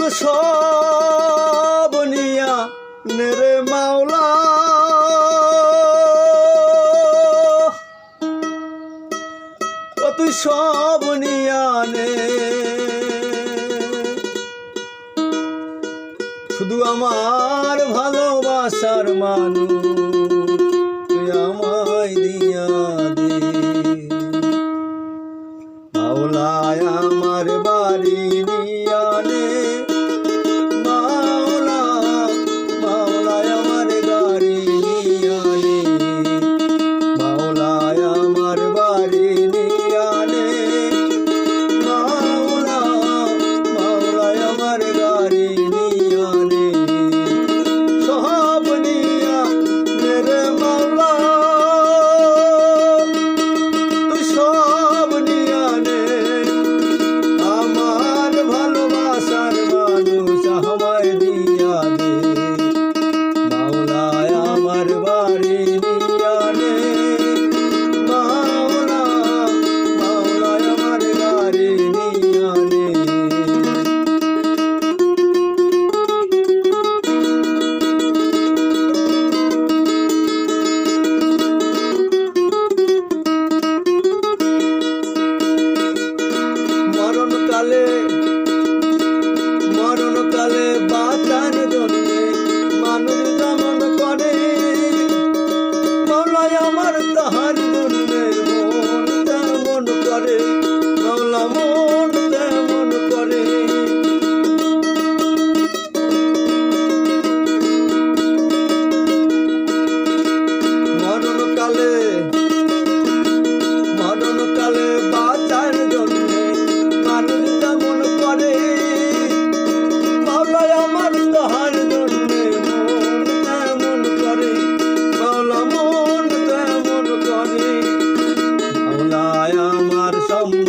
মোর সবনিয়া নেরে মাওলা। ও তুই সব নে। শুধু আমার ভালোবাসার মানুষ, তুই আমায় দিয়া দে।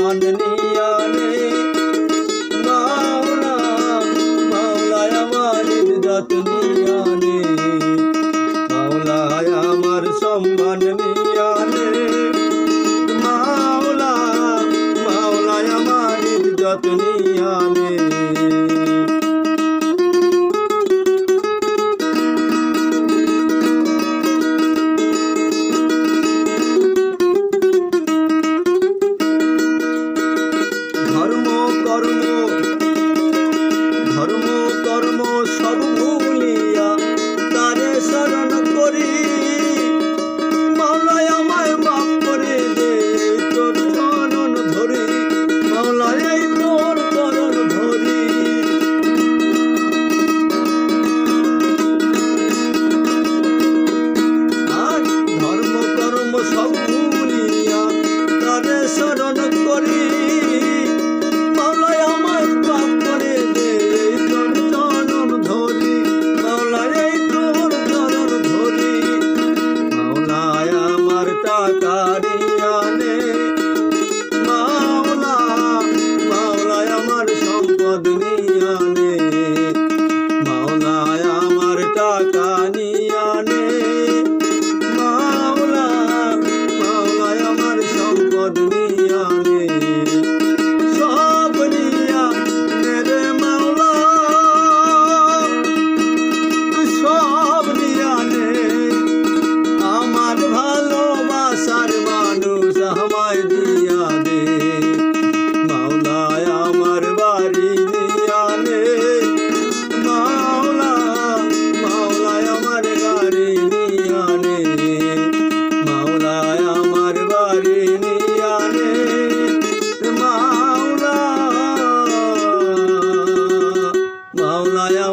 মাননিয়ানে মাওলা মাওলা আমার ইজ্জত নিয়ানে মাওলা আমার সম্মান নিয়ানে মাওলা মাওলা আমার ইজ্জত নিয়ানে স্মরণ করি। মাওলায়া